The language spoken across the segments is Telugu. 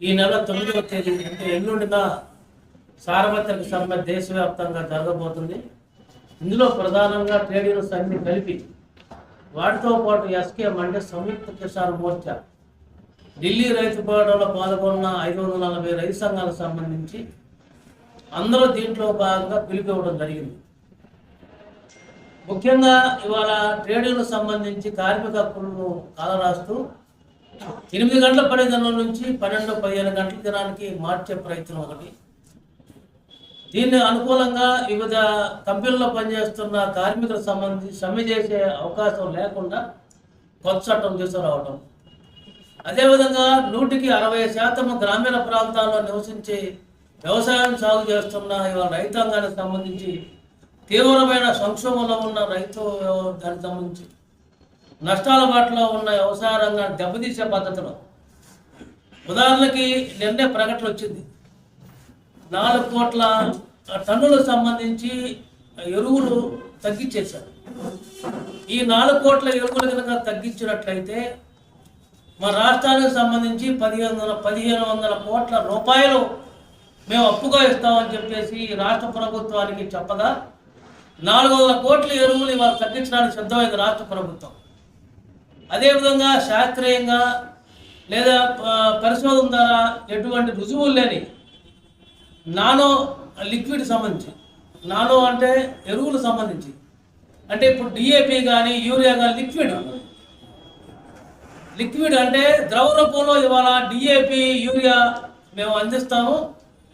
ఈ నెల తొమ్మిదవ తేదీ అంటే ఎల్లుండిన సార్వత్రిక సమ్మె దేశవ్యాప్తంగా జరగబోతుంది. ఇందులో ప్రధానంగా ట్రేడ్ యూనియన్స్ అన్ని కలిపి వాటితో పాటు ఎస్కేఎం అంటే సంయుక్త కిసాన్ మోర్చా ఢిల్లీ రైతు పోరాటంలో పాల్గొన్న ఐదు వందల నలభై రైతు సంఘాలకు సంబంధించి అందరూ దీంట్లో భాగంగా పిలిపివ్వడం జరిగింది. ముఖ్యంగా ఇవాళ ట్రేడ్ యూనియన్ సంబంధించి కార్మిక హక్కులను కాలరాస్తూ ఎనిమిది గంటల పని దినం నుంచి పన్నెండు పదిహేను గంటల దినానికి మార్చే ప్రయత్నం ఒకటి. దీన్ని అనుకూలంగా వివిధ కంపెనీల్లో పనిచేస్తున్న కార్మికులకు సంబంధించి సమ్మె చేసే అవకాశం లేకుండా కొత్త చట్టం తీసుకురావడం అదేవిధంగా నూటికి అరవై శాతం గ్రామీణ ప్రాంతాల్లో నివసించి వ్యవసాయం సాగు చేస్తున్న ఇవాళ రైతాంగానికి సంబంధించి తీవ్రమైన సంక్షోభంలో ఉన్న రైతు దానికి సంబంధించి నష్టాల బాటలో ఉన్న వ్యవసాయ రంగాన్ని దెబ్బతీసే పద్ధతిలో. ఉదాహరణకి నిన్నే ప్రకటన వచ్చింది. నాలుగు కోట్ల టన్నులకు సంబంధించి ఎరువులు తగ్గించేశారు. ఈ నాలుగు కోట్ల ఎరువులు కనుక తగ్గించినట్లయితే మా రాష్ట్రానికి సంబంధించి పదిహేను వందల పదిహేను వందల కోట్ల రూపాయలు మేము అప్పుగా ఇస్తామని చెప్పేసి రాష్ట్ర ప్రభుత్వానికి చెప్పగా నాలుగు వందల కోట్ల ఎరువులు ఇవాళ తగ్గించడానికి సిద్ధమైంది రాష్ట్ర ప్రభుత్వం. అదేవిధంగా శాస్త్రీయంగా లేదా పరిశోధన ద్వారా ఎటువంటి రుజువులు లేని నానో లిక్విడ్ సంబంధించి నానో అంటే ఎరువులు సంబంధించి అంటే ఇప్పుడు డిఏపి కానీ యూరియా కానీ లిక్విడ్. లిక్విడ్ అంటే ద్రవ రూపంలో ఇవాళ డిఏపి యూరియా మేము అందిస్తాము.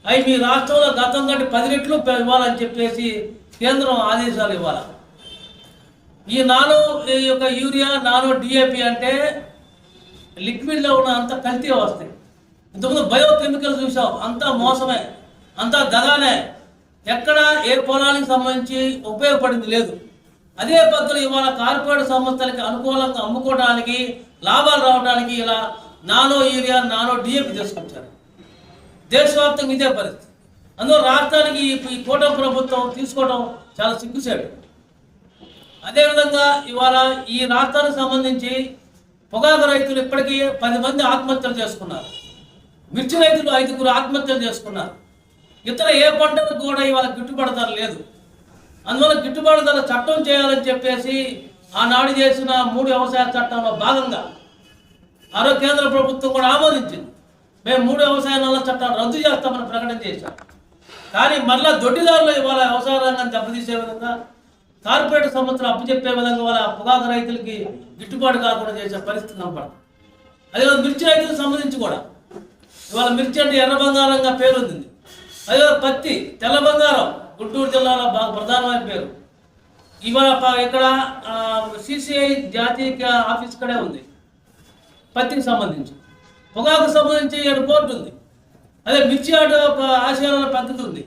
అవి మీ రాష్ట్రంలో గతం కంటే పది రెట్లు ఇవ్వాలని చెప్పేసి కేంద్రం ఆదేశాలు ఇవ్వాలి? ఈ నానో ఈ యొక్క యూరియా నానో డిఏపి అంటే లిక్విడ్లో ఉన్న అంత కల్తీ వస్తాయి ఇంతకుముందు బయోకెమికల్ చూసాం అంతా మోసమే. అంతా దగానే ఎక్కడ ఏ పొలానికి సంబంధించి ఉపయోగపడింది లేదు. అదే పద్ధతులు ఇవాళ కార్పొరేట్ సంస్థలకి అనుకూలంగా అమ్ముకోవడానికి లాభాలు రావడానికి ఇలా నానో యూరియా నానో డిఏపి తీసుకొచ్చారు దేశవ్యాప్తంగా ఇదే పరిస్థితి. అందులో రాష్ట్రానికి ఈ ఈ కూటమి ప్రభుత్వం తీసుకోవడం చాలా సిగ్గుసేడు అదేవిధంగా ఇవాళ ఈ రాష్ట్రానికి సంబంధించి పొగాకు రైతులు ఇప్పటికీ పది మంది ఆత్మహత్యలు చేసుకున్నారు. మిర్చి రైతులు ఐదుగురు ఆత్మహత్యలు చేసుకున్నారు. ఇతర ఏ పంటకు కూడా ఇవాళ గిట్టుబాటు ధర లేదు. అందువల్ల గిట్టుబాటు ధర చట్టం చేయాలని చెప్పేసి ఆనాడు చేసిన మూడు వ్యవసాయ చట్టంలో భాగంగా ఆరో కేంద్ర ప్రభుత్వం కూడా ఆమోదించింది. మేము మూడు వ్యవసాయ నల్ల చట్టాలు రద్దు చేస్తామని ప్రకటన చేశాం. కానీ మరలా దొడ్డిదారులు ఇవాళ వ్యవసాయ రంగాన్ని దెబ్బతీసే విధంగా కార్పొరేట్ సంస్థలు అప్పచెప్పే విధంగా వాళ్ళ పొగాకు రైతులకి గిట్టుబాటు కాకుండా చేసే పరిస్థితి కనపడుతుంది. అదే మిర్చి రైతులకు సంబంధించి కూడా. ఇవాళ మిర్చి అంటే ఎర్ర బంగారంగా పేరుంది అదే పత్తి తెల్ల బంగారం గుంటూరు జిల్లాలో బాగా ప్రధానమైన పేరు. ఇవాళ ఇక్కడ సిసిఐ జాతీయ ఆఫీస్ ఇక్కడే ఉంది. పత్తికి సంబంధించి. పొగాకు సంబంధించి ఏడు కోర్టు ఉంది. అదే మిర్చి ఆట ఆశయాల పద్ధతి ఉంది.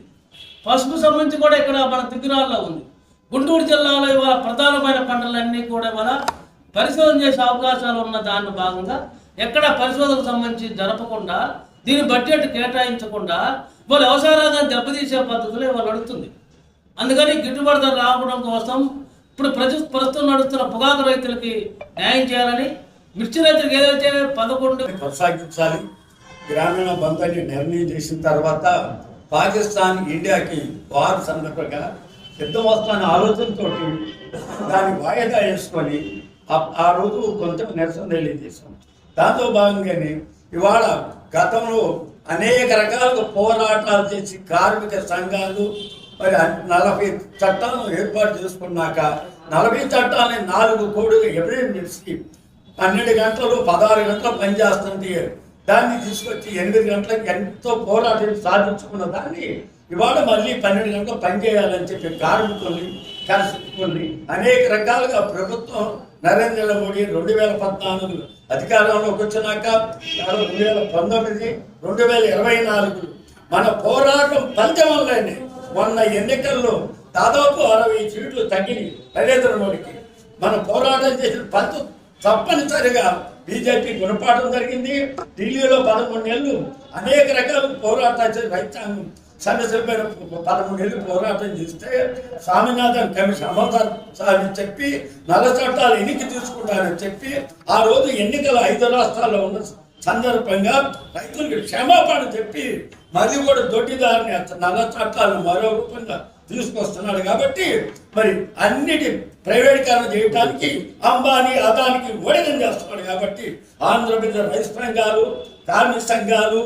పసుపు సంబంధించి కూడా ఇక్కడ మన తిగ్గురాల్లో ఉంది. గుంటూరు జిల్లాలో ఇవాళ ప్రధానమైన పంటలన్నీ కూడా ఇవాళ పరిశోధన చేసే అవకాశాలు ఉన్న దాని భాగంగా ఎక్కడ పరిశోధనకు సంబంధించి జరపకుండా దీని బడ్జెట్ కేటాయించకుండా ఇవాళ వ్యవసాయ రంగాన్ని దెబ్బతీసే పద్ధతిలో ఇవాళ నడుస్తుంది. అందుకని గిట్టుబాటు ధర రావడం కోసం ఇప్పుడు ప్రజ ప్రస్తుతం నడుస్తున్న పొగాకు రైతులకి న్యాయం చేయాలని మిర్చి రైతులకు ఏదైతే పదకొండు కొనసాగించాలి గ్రామీణ బంధాన్ని నిర్ణయం చేసిన తర్వాత పాకిస్తాన్ ఇండియాకి వార్ సందర్భంగా యుద్ధం వస్తున్న ఆలోచనతో దాన్ని వాయిదా వేసుకొని ఆ- రోజు కొంచెం నిరసన తెలియజేశాం దాంతో భాగంగానే ఇవాళ గతంలో అనేక రకాలుగా పోరాటాలు చేసి కార్మిక సంఘాలు మరి నలభై చట్టాలను ఏర్పాటు చేసుకున్నాక నలభై చట్టాలని నాలుగు కోడి ఎవరేం నిలిచి పన్నెండు గంటలు పదహారు గంటలు పనిచేస్తుంటే దాన్ని తీసుకొచ్చి ఎనిమిది గంటలకు ఎంతో పోరాటం సాధించుకున్న దాన్ని ఇవాళ మళ్ళీ పన్నెండు గంటలు పనిచేయాలని చెప్పి కార్మికుల్ని కలుసుకుని అనేక రకాలుగా ప్రభుత్వం నరేంద్ర మోడీ రెండు వేల పద్నాలుగు అధికారంలోకి వచ్చినాక రెండు వేల పంతొమ్మిది రెండు వేల ఇరవై నాలుగు మన పోరాటం ఫలితం వల్లనే మొన్న ఎన్నికల్లో దాదాపు అరవై సీట్లు తగ్గినాయి నరేంద్ర మోడీకి. మన పోరాటం చేసిన ఫలితం తప్పనిసరిగా బీజేపీ గుణపాఠం జరిగింది. ఢిల్లీలో పదమూడు నెలలు అనేక రకాల పోరాటాలు చేసి రైతాంగం సమస్యలపైన పదమూడేళ్ళు పోరాటం చేస్తే స్వామినాథన్ కమిషన్ అమర్దార్ సార్ చెప్పి నల్ల చట్టాలు ఎన్నిక తీసుకుంటారని చెప్పి ఆ రోజు ఎన్నికలు ఐదు రాష్ట్రాల్లో ఉన్న సందర్భంగా రైతులకు క్షమాపణ చెప్పి మరి కూడా దొడ్డిదారిని నల్ల చట్టాలను మరో రూపంగా తీసుకొస్తున్నాడు కాబట్టి మరి అన్నిటి ప్రైవేటీకరణ చేయడానికి అంబానీ అదానికి ఓడిగం చేస్తున్నాడు కాబట్టి ఆంధ్రప్రదేశ్ రైతు సంఘాలు కార్మిక సంఘాలు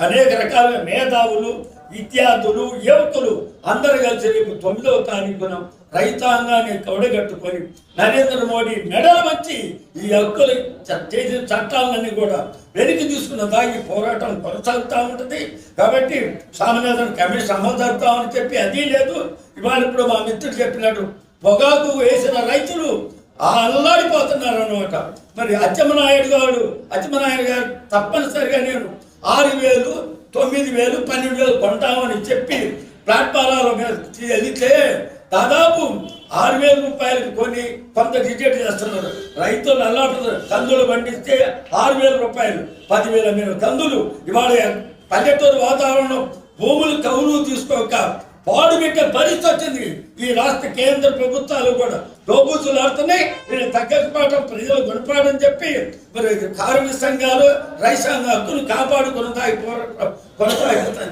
అనేక రకాల మేధావులు విద్యార్థులు యువకులు అందరు కలిసి రేపు తొమ్మిదవ తారీఖున రైతాంగాన్ని తొడగట్టుకొని నరేంద్ర మోడీ మెడల వచ్చి ఈ హక్కులు చ- చేసిన చట్టాలన్నీ కూడా వెనక్కి తీసుకున్న దాగి పోరాటం కొనసాగుతూ ఉంటుంది. కాబట్టి సామాన్యతను కమిషన్ అమలు జరుపుతామని చెప్పి అది లేదు. ఇవాళ ఇప్పుడు మా మిత్రుడు చెప్పినట్టు పొగాకు వేసిన రైతులు ఆ అల్లాడిపోతున్నారు అనమాట మరి అచ్చమనాయుడు గారు అచ్చమనాయుడు గారు తప్పనిసరిగా నేను ఆరు వేలు తొమ్మిది వేలు పన్నెండు వేలు కొంటామని చెప్పి ప్లాట్ఫారాల మీద వెళితే దాదాపు ఆరు వేల రూపాయలకు కొని కొంత రిజెక్ట్ చేస్తున్నారు. రైతులు అల్లాడుతున్నారు కందులు పండిస్తే ఆరు వేల రూపాయలు పదివేల మీద కందులు. ఇవాళ పల్లెటూరు వాతావరణం భూములు కవులు తీసుకోక పాడు పెట్టే పరిస్థితి వచ్చింది. ఈ రాష్ట్ర కేంద్ర ప్రభుత్వాలు కూడా దోబూతులు ఆడుతున్నాయి. వీళ్ళు తగ్గకపోవటం ప్రజలు గుణపాడని చెప్పి మరి కార్మిక సంఘాలు రైతాంగ హక్కులు కాపాడుకుని పోరాటం కొనసాగుతాయి